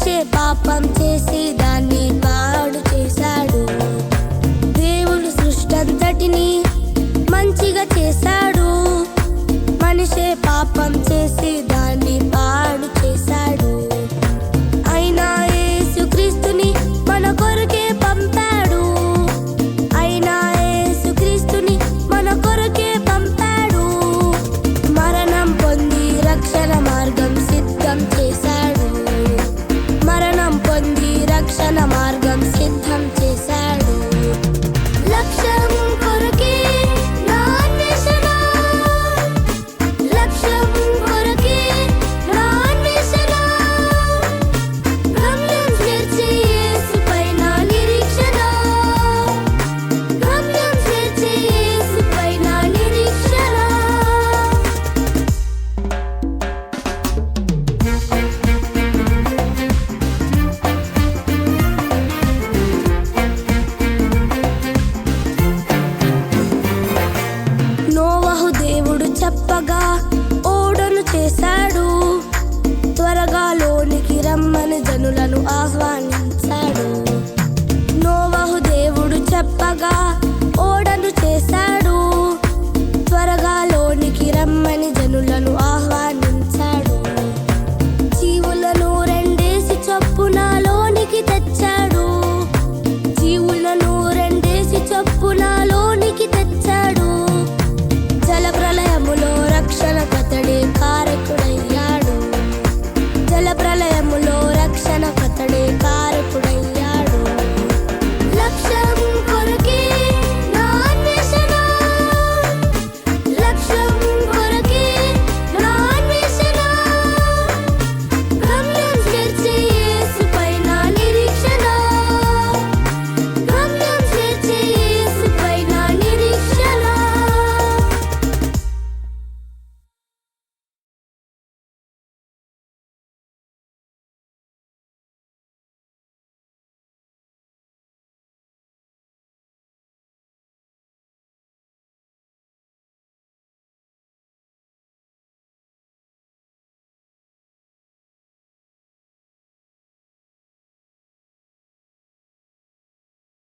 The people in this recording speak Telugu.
మనిషే పాపం చేసి దాన్ని పాడు చేశాడు. దేవుడు సృష్టంతటిని మంచిగా చేశాడు. మనిషే పాపం చేసి ఆహ్వానించాడు నోవహు దేవుడు చెప్పగా